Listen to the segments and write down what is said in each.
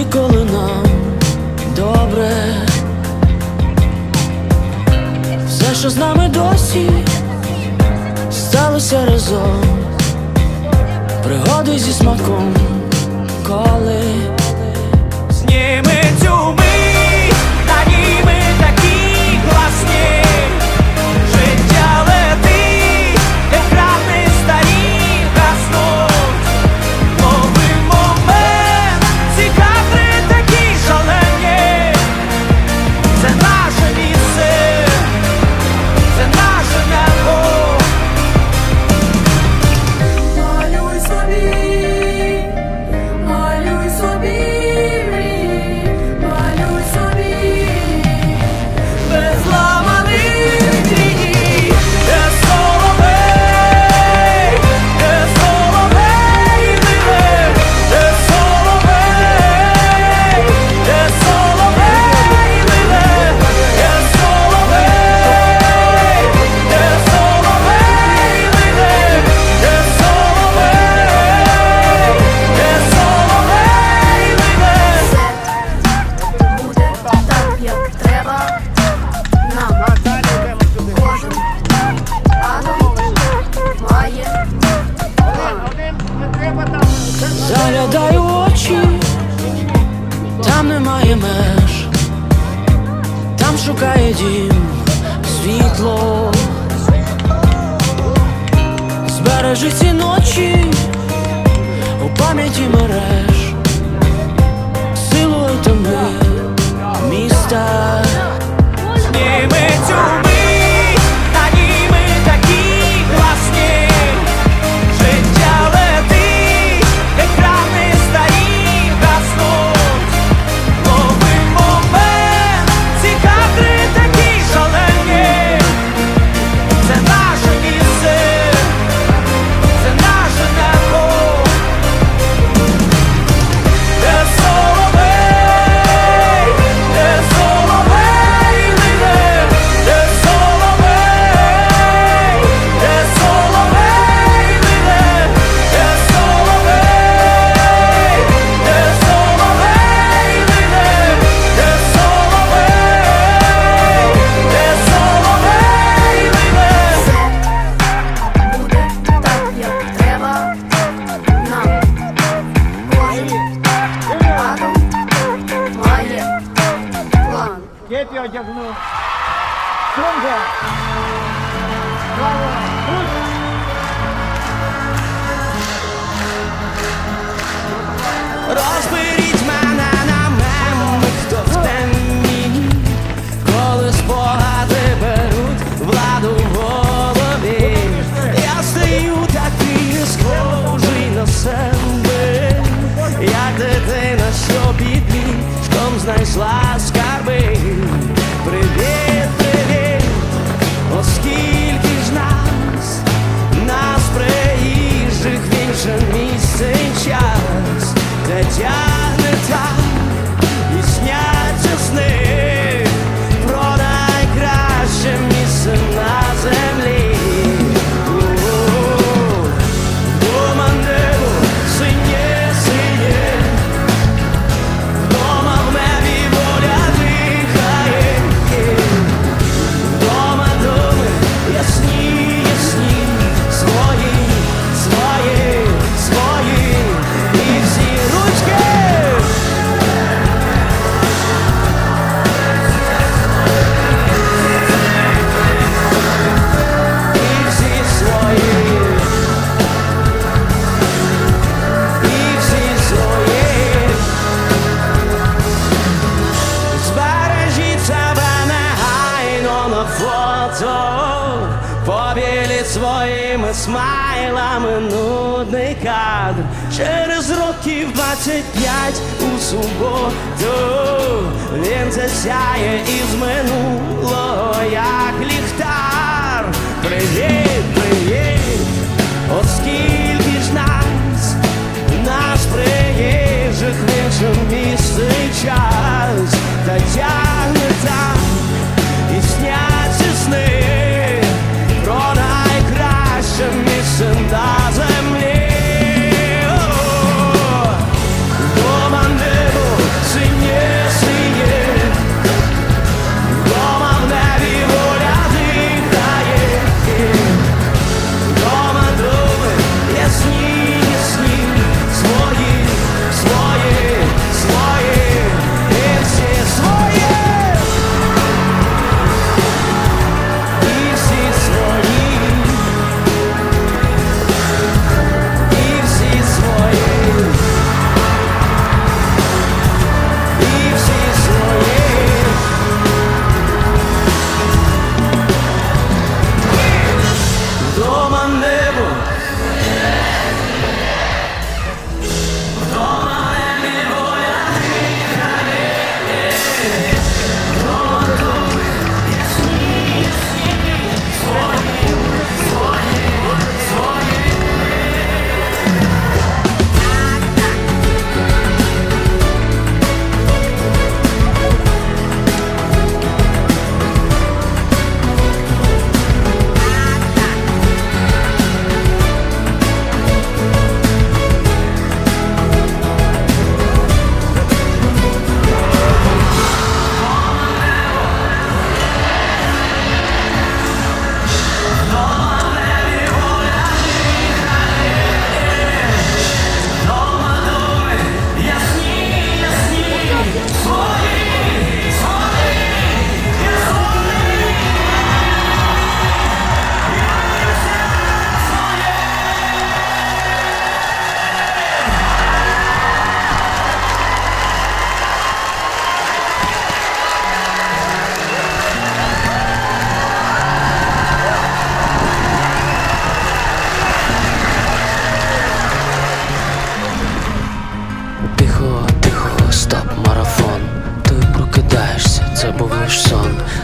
Тоді, коли нам добре, все, що з нами досі, сталося разом, пригоди зі смаком коли. Лежить ці ночі у пам'яті мереж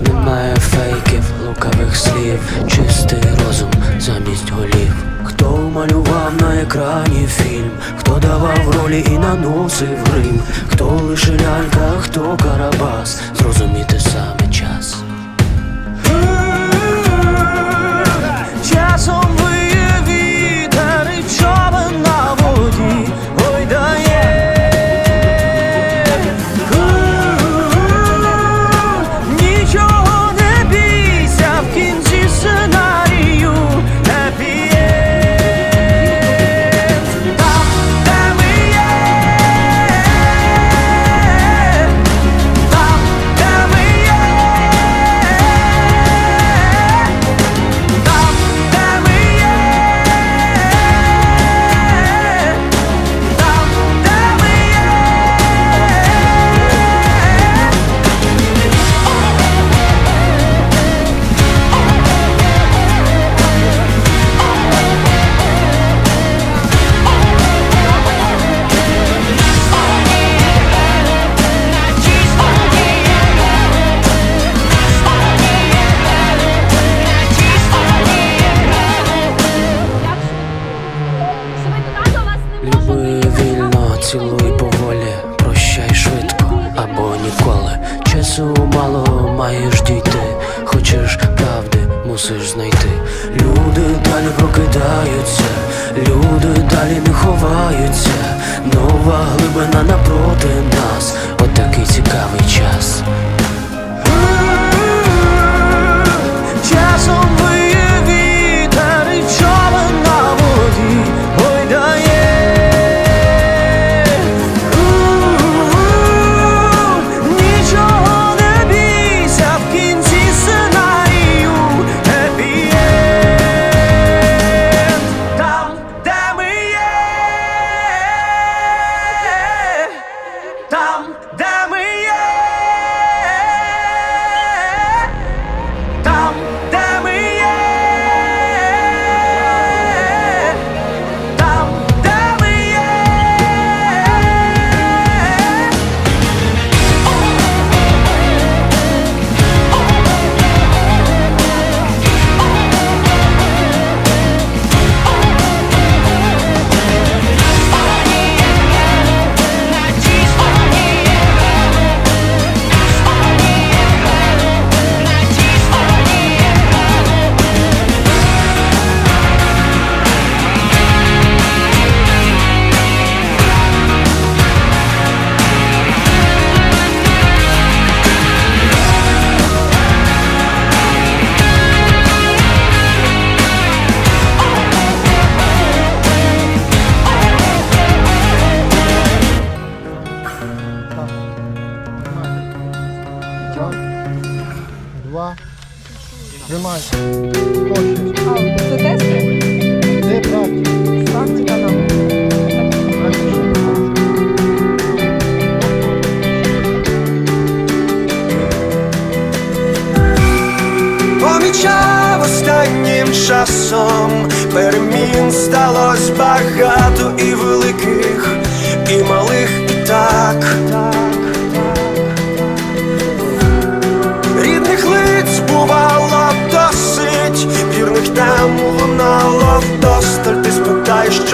Немає фейків, лукавих слів, чистий розум замість голів. Хто малював на екрані фільм, хто давав ролі і наносив грим, хто лише лялька, хто карабас, зрозуміти саме час. Часом часу мало маєш дійти, хочеш правди мусиш знайти. Люди далі прокидаються, люди далі не ховаються, нова глибина напроти нас, отакий цікавий час.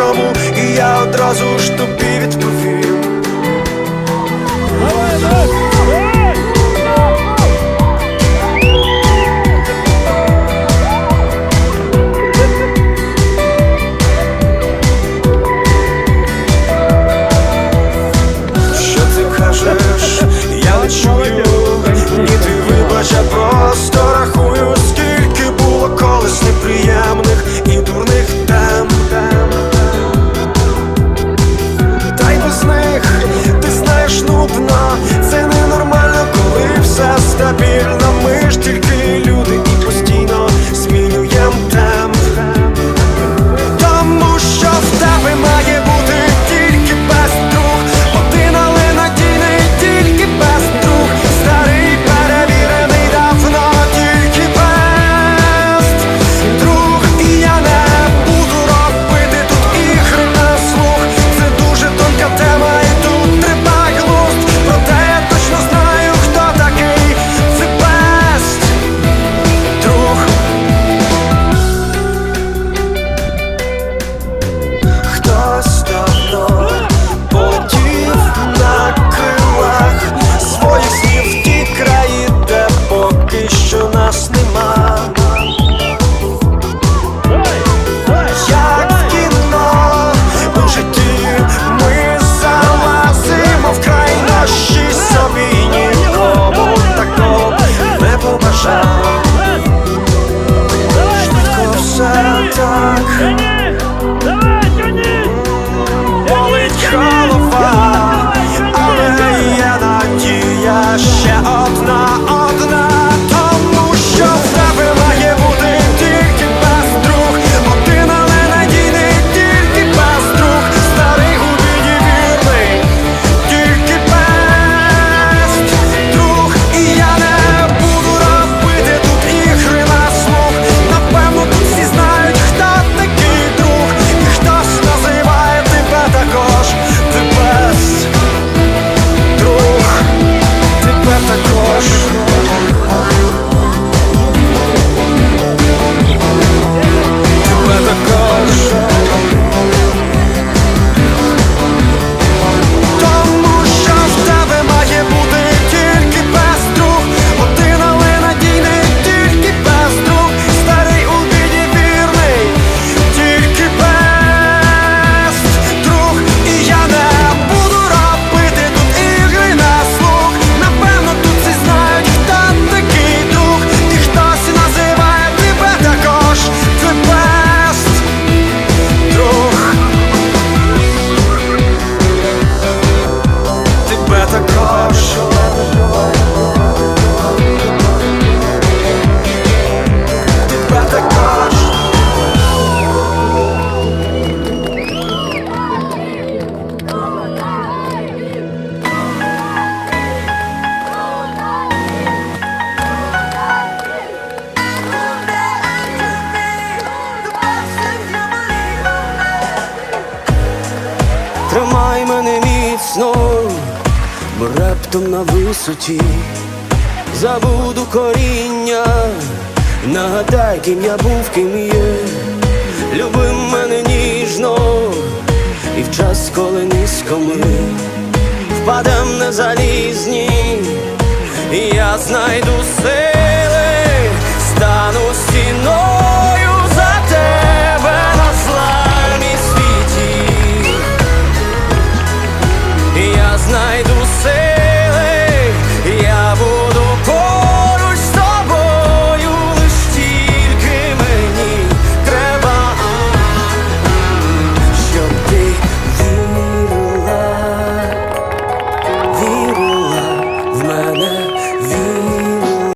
чому, і я одразу ж тобі. Тримай бо раптом на висоті забуду коріння, нагадай, ким я був, ким є, люби мене ніжно, і в час, коли низько ми впадем на залізні, і я знайду себе.